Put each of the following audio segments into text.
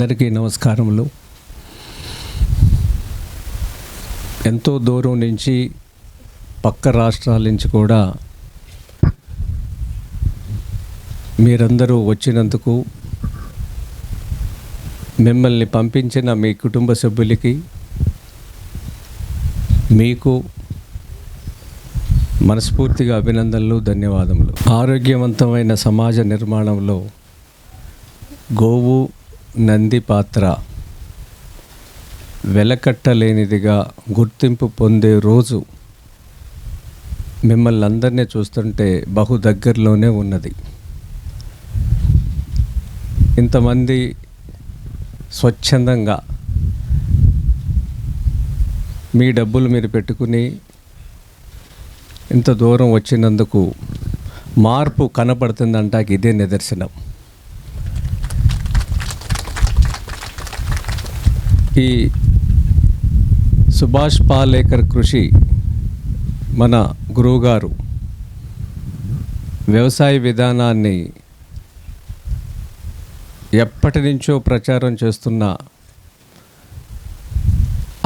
అందరికీ నమస్కారములు. ఎంతో దూరం నుంచి పక్క రాష్ట్రాల నుంచి కూడా మీరందరూ వచ్చినందుకు మిమ్మల్ని పంపించిన మీ కుటుంబ సభ్యులకి మీకు మనస్ఫూర్తిగా అభినందనలు ధన్యవాదములు. ఆరోగ్యవంతమైన సమాజ నిర్మాణంలో గోవు నంది పాత్ర. వెలకట్టలేనిదిగా గుర్తింపు పొందే రోజు మిమ్మల్ని అందరినీ చూస్తుంటే బహు దగ్గరలోనే ఉన్నది. ఇంతమంది స్వచ్ఛందంగా మీ డబ్బులు మీరు పెట్టుకుని ఇంత దూరం వచ్చినందుకు మార్పు కనపడుతుందంటాకి ఇదే నిదర్శనం. ఈ సుభాష్ పాలేకర్ కృషి మన గురువుగారు వ్యవసాయ విధానాన్ని ఎప్పటి నుంచో ప్రచారం చేస్తున్న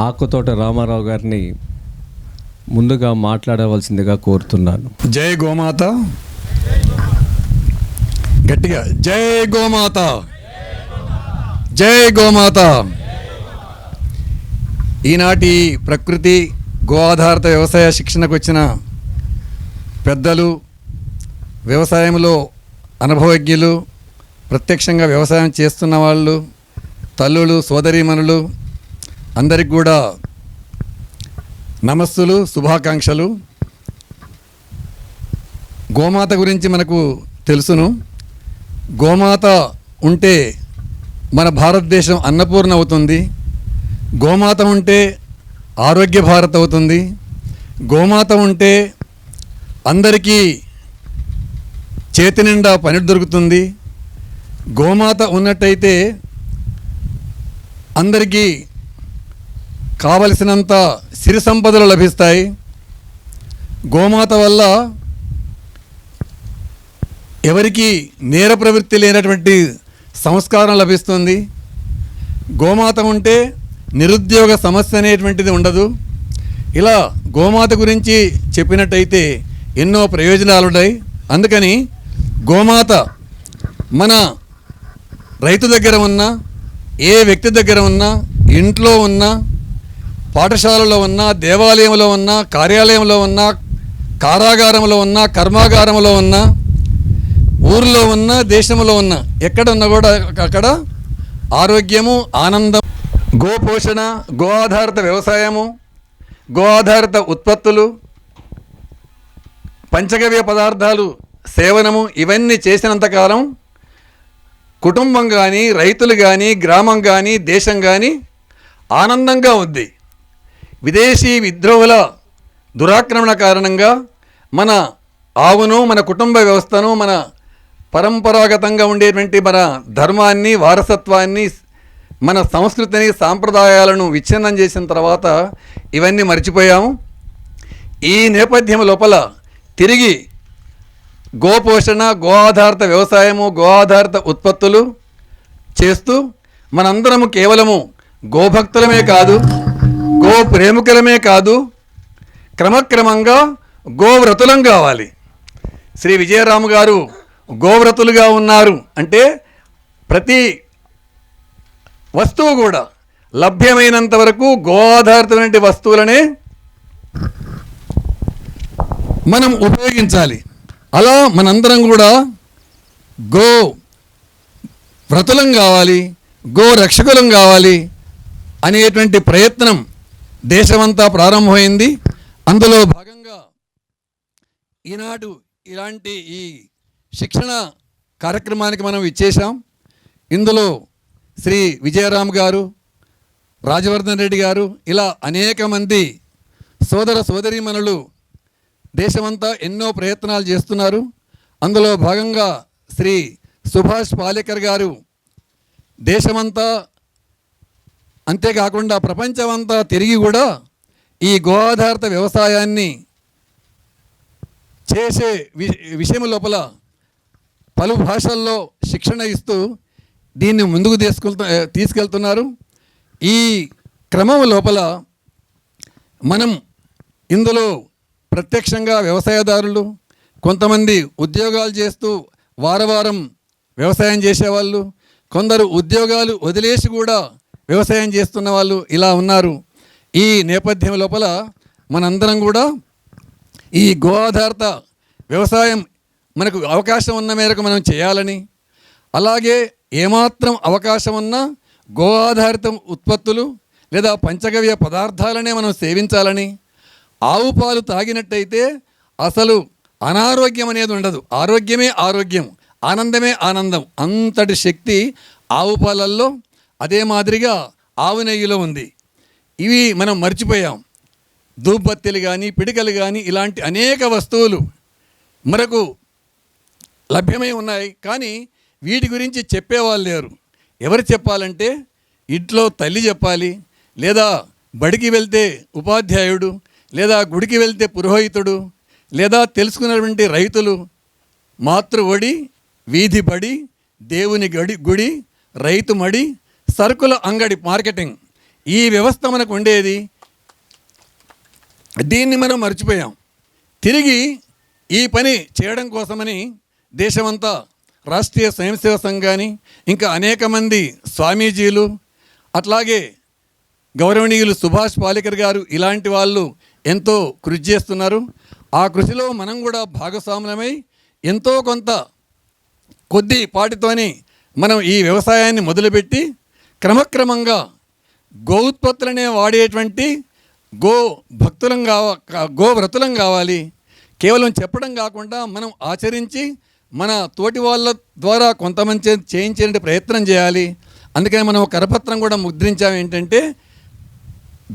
ఆకుతోట రామారావు గారిని ముందుగా మాట్లాడవలసిందిగా కోరుతున్నాను. జై గోమాత. గట్టిగా జై గోమాత. జై గోమాత. ఈనాటి ప్రకృతి గో ఆధారిత వ్యవసాయ శిక్షణకు వచ్చిన పెద్దలు వ్యవసాయంలో అనుభవజ్ఞులు ప్రత్యక్షంగా వ్యవసాయం చేస్తున్న వాళ్ళు తల్లులు సోదరీమణులు అందరికి కూడా నమస్సులు శుభాకాంక్షలు. గోమాత గురించి మనకు తెలుసును. గోమాత ఉంటే మన భారతదేశం అన్నపూర్ణ అవుతుంది. గోమాత ఉంటే ఆరోగ్య భారత్ అవుతుంది. గోమాత ఉంటే అందరికీ చేతి నిండా పని దొరుకుతుంది. గోమాత ఉన్నట్టయితే అందరికీ కావలసినంత సిరి సంపదలు లభిస్తాయి. గోమాత వల్ల ఎవరికి నేర ప్రవృత్తి లేనటువంటి సంస్కారం లభిస్తుంది. గోమాత ఉంటే నిరుద్యోగ సమస్య అనేటువంటిది ఉండదు. ఇలా గోమాత గురించి చెప్పినట్టయితే ఎన్నో ప్రయోజనాలు ఉన్నాయి అందుకని గోమాత మన రైతు దగ్గర ఉన్నా ఏ వ్యక్తి దగ్గర ఉన్నా ఇంట్లో ఉన్నా పాఠశాలలో ఉన్నా దేవాలయంలో ఉన్నా కార్యాలయంలో ఉన్నా కారాగారంలో ఉన్నా కర్మాగారంలో ఉన్నా ఊరిలో ఉన్నా దేశంలో ఉన్నా ఎక్కడ ఉన్నా కూడా అక్కడ ఆరోగ్యము ఆనందం గోపోషణ గో ఆధారిత వ్యవసాయము గో ఆధారిత ఉత్పత్తులు పంచగవ్య పదార్థాలు సేవనము ఇవన్నీ చేసినంతకాలం కుటుంబం కానీ రైతులు కానీ గ్రామం కానీ దేశం కానీ ఆనందంగా ఉంది. విదేశీ విద్రోహుల దురాక్రమణ కారణంగా మన ఆవును మన కుటుంబ వ్యవస్థను మన పరంపరాగతంగా ఉండేటువంటి మన ధర్మాన్ని వారసత్వాన్ని మన సంస్కృతిని సాంప్రదాయాలను విచ్ఛిన్నం చేసిన తర్వాత ఇవన్నీ మర్చిపోయాము. ఈ నేపథ్యం లోపల తిరిగి గోపోషణ గో ఆధారిత వ్యవసాయము గో ఆధారిత ఉత్పత్తులు చేస్తూ మనందరము కేవలము గోభక్తులమే కాదు గో ప్రేమికులమే కాదు క్రమక్రమంగా గోవ్రతులం కావాలి. శ్రీ విజయరాము గారు గోవ్రతులుగా ఉన్నారు అంటే ప్రతి వస్తువు కూడా లభ్యమైనంత వరకు గో వస్తువులనే మనం ఉపయోగించాలి. అలా మనందరం కూడా గో వ్రతులం కావాలి గో రక్షకులం కావాలి అనేటువంటి ప్రయత్నం దేశమంతా ప్రారంభమైంది. అందులో భాగంగా ఈనాడు ఇలాంటి ఈ శిక్షణ కార్యక్రమానికి మనం ఇచ్చేసాం ఇందులో శ్రీ విజయరామ్ గారు రాజవర్ధన్ రెడ్డి గారు ఇలా అనేక మంది సోదర సోదరీమణులు దేశమంతా ఎన్నో ప్రయత్నాలు చేస్తున్నారు. అందులో భాగంగా శ్రీ సుభాష్ పాలేకర్ గారు దేశమంతా అంతేకాకుండా ప్రపంచమంతా తిరిగి కూడా ఈ గో ఆధారిత వ్యవసాయాన్ని చేసే వి విషయం లోపల పలు భాషల్లో శిక్షణ ఇస్తూ దీన్ని ముందుకు తీసుకెళ్తు తీసుకెళ్తున్నారు. ఈ క్రమం లోపల మనం ఇందులో ప్రత్యక్షంగా వ్యవసాయదారులు కొంతమంది ఉద్యోగాలు చేస్తూ వారవారం వ్యవసాయం చేసేవాళ్ళు కొందరు ఉద్యోగాలు వదిలేసి కూడా వ్యవసాయం చేస్తున్న వాళ్ళు ఇలా ఉన్నారు. ఈ నేపథ్యం లోపల మనందరం కూడా ఈ గో ఆధారిత వ్యవసాయం మనకు అవకాశం ఉన్న మేరకు మనం చేయాలని అలాగే ఏమాత్రం అవకాశం ఉన్నా గో ఆధారిత ఉత్పత్తులు లేదా పంచగవ్య పదార్థాలనే మనం సేవించాలని ఆవు పాలు తాగినట్టయితే అసలు అనారోగ్యం అనేది ఉండదు. ఆరోగ్యమే ఆరోగ్యం ఆనందమే ఆనందం అంతటి శక్తి ఆవు పాలల్లో అదే మాదిరిగా ఆవు నెయ్యిలో ఉంది. ఇవి మనం మర్చిపోయాం. ధూపత్తిలు కానీ పిడికలు కానీ ఇలాంటి అనేక వస్తువులు మనకు లభ్యమై ఉన్నాయి. కానీ వీటి గురించి చెప్పేవాళ్ళు లేరు. ఎవరు చెప్పాలంటే ఇంట్లో తల్లి చెప్పాలి లేదా బడికి వెళ్తే ఉపాధ్యాయుడు లేదా గుడికి వెళ్తే పురోహితుడు లేదా తెలుసుకున్నటువంటి రైతులు మాతృవడి వీధి బడి దేవుని గడి గుడి రైతు మడి సరుకుల అంగడి మార్కెటింగ్ ఈ వ్యవస్థ మనకు ఉండేది. దీన్ని మనం మర్చిపోయాం. తిరిగి ఈ పని చేయడం కోసమని దేశమంతా రాష్ట్రీయ స్వయంసేవ సంఘాన్ని ఇంకా అనేక మంది స్వామీజీలు అట్లాగే గౌరవనీయులు సుభాష్ పాలేకర్ గారు ఇలాంటి వాళ్ళు ఎంతో కృషి చేస్తున్నారు. ఆ కృషిలో మనం కూడా భాగస్వాములమై ఎంతో కొంత కొద్ది పాటితోని మనం ఈ వ్యవసాయాన్ని మొదలుపెట్టి క్రమక్రమంగా గో ఉత్పత్తులనే వాడేటువంటి గో భక్తులం కావ గో వ్రతులం కావాలి. కేవలం చెప్పడం కాకుండా మనం ఆచరించి మన తోటి వాళ్ళ ద్వారా కొంతమంది చేయించే ప్రయత్నం చేయాలి. అందుకని మనం కరపత్రం కూడా ముద్రించాం ఏంటంటే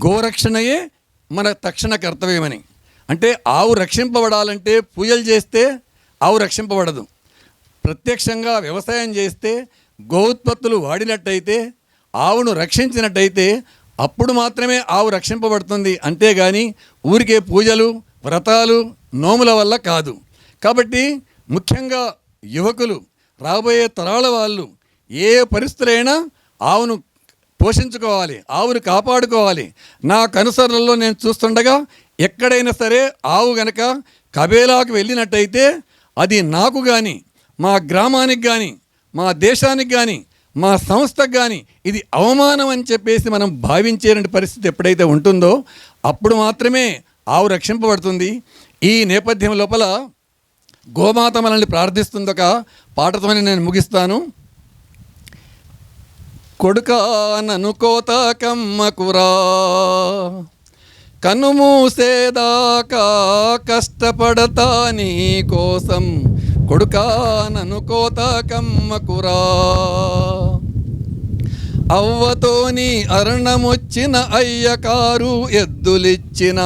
గోరక్షణయే మన తక్షణ కర్తవ్యమని. అంటే ఆవు రక్షింపబడాలంటే పూజలు చేస్తే ఆవు రక్షింపబడదు. ప్రత్యక్షంగా వ్యవసాయం చేస్తే గో ఉత్పత్తులు వాడినట్టయితే ఆవును రక్షించినట్టయితే అప్పుడు మాత్రమే ఆవు రక్షింపబడుతుంది. అంతేగాని ఊరికే పూజలు వ్రతాలు నోముల వల్ల కాదు. కాబట్టి ముఖ్యంగా యువకులు రాబోయే తరాల వాళ్ళు ఏ పరిస్థితులైనా ఆవును పోషించుకోవాలి ఆవును కాపాడుకోవాలి. నా కనుసరణలో నేను చూస్తుండగా ఎక్కడైనా సరే ఆవు గనక కబేలాకు వెళ్ళినట్టయితే అది నాకు కానీ మా గ్రామానికి కానీ మా దేశానికి కానీ మా సంస్థకు కానీ ఇది అవమానం అని చెప్పేసి మనం భావించేటువంటి పరిస్థితి ఎప్పుడైతే ఉంటుందో అప్పుడు మాత్రమే ఆవు రక్షింపబడుతుంది. ఈ నేపథ్యం లోపల గోమాత మనల్ని ప్రార్థిస్తుందొక పాటతోనే నేను ముగిస్తాను. కొడుక ననుకోత కమ్మకురా. కన్ను కష్టపడతా నీ కోసం. కొడుక ననుకోత కమ్మకురా. అవ్వతోని అరణమొచ్చిన అయ్యకారు ఎద్దులిచ్చిన.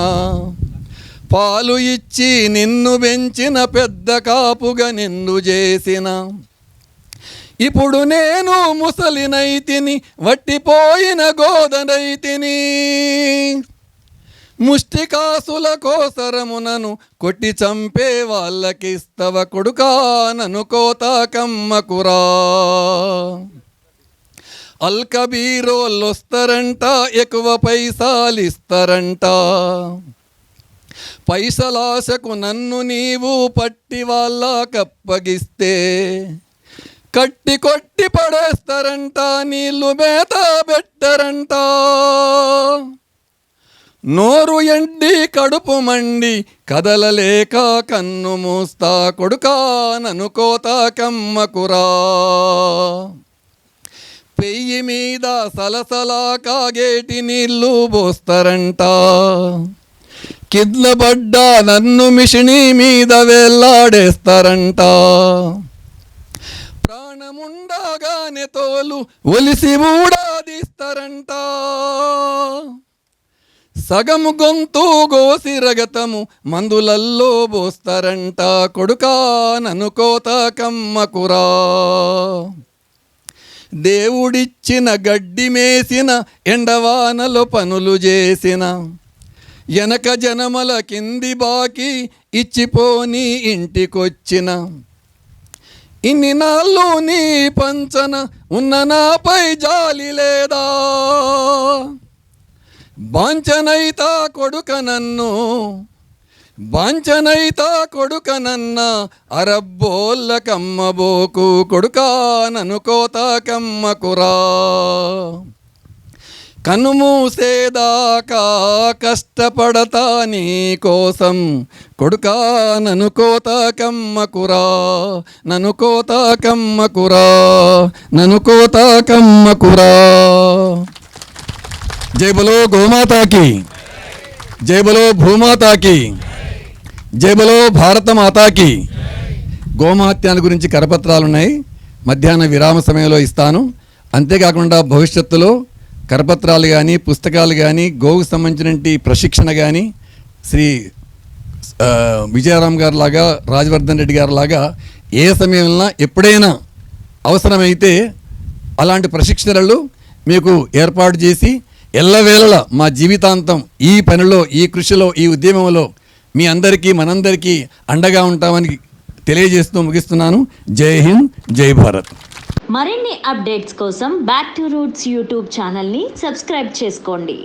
పాలు ఇచ్చి నిన్ను పెంచిన పెద్ద కాపుగా నిన్ను చేసిన. ఇప్పుడు నేను ముసలినైతిని వట్టిపోయిన గోదనైతిని ముష్టికాసుల కోసరమునను కొట్టి చంపే వాళ్ళకిస్తవ కొడుకానను కోతాకమ్మకురా అల్కబీరోళ్ళొస్తారంట ఎక్కువ పైసాలిస్తారంట. పైసలాశకు నన్ను నీవు పట్టి వాళ్ళ కప్పగిస్తే కట్టి కొట్టి పడేస్తారంట నీళ్ళు మేత పెట్టరంట. నోరు ఎండి కడుపు మండి కదలలేక కన్ను మూస్తా కొడుకా ననుకోత కమ్మకురా. పెయ్యి మీద సలసలా కాగేటి నీళ్ళు పోస్తారంట. కిద్లబడ్డా నన్ను మిషిని మీద వేలాడేస్తారంట ప్రాణముండగానే తోలు ఒలిసి ఊడాదిస్తారంట. సగము గొంతు గోసి రగతము మందులల్లో పోస్తారంట. కొడుకా ననుకోత కమ్మకురా. దేవుడిచ్చిన గడ్డి మేసిన ఎండవానలో పనులు చేసిన వెనక జనమల కింది బాకి ఇచ్చిపోని ఇంటికొచ్చిన. ఇన్ని నాళ్ళు నీ పంచన ఉన్న నాపై జాలి లేదా? బాంచనైతా కొడుక నన్ను బాంచనైతా కొడుక నన్న అరబ్బోళ్ళ కమ్మబోకు కొడుకా ననుకోత కమ్మకురా కనుమూసేదాకా కష్టపడతా నీ కోసం. కొడుకా నను కోత కమ్మకురా నన్ను కోత కమ్మకురా నన్ను కోత కమ్మకురా జైబలో గోమాతాకి. జైబలో భూమాతాకి. జైబలో భారత మాతాకి గురించి కరపత్రాలు ఉన్నాయి మధ్యాహ్న విరామ సమయంలో ఇస్తాను. అంతేకాకుండా భవిష్యత్తులో కరపత్రాలు కానీ పుస్తకాలు కానీ గోవుకు సంబంధించినటువంటి ప్రశిక్షణ కానీ శ్రీ ఆ, విజయరామ్ గారు లాగా రాజవర్ధన్ రెడ్డి గారు లాగా ఏ సమయంలో ఎప్పుడైనా అవసరమైతే అలాంటి ప్రశిక్షణలు మీకు ఏర్పాటు చేసి ఎల్లవేళలా మా జీవితాంతం ఈ పనిలో ఈ కృషిలో ఈ ఉద్యమంలో మీ అందరికీ మనందరికీ అండగా ఉంటామని తెలియజేస్తూ ముగిస్తున్నాను. జై హింద్ జై భారత్. మరిన్ని అప్డేట్స్ కోసం బ్యాక్ టు రూట్స్ యూట్యూబ్ ఛానల్ని సబ్స్క్రైబ్ చేసుకోండి.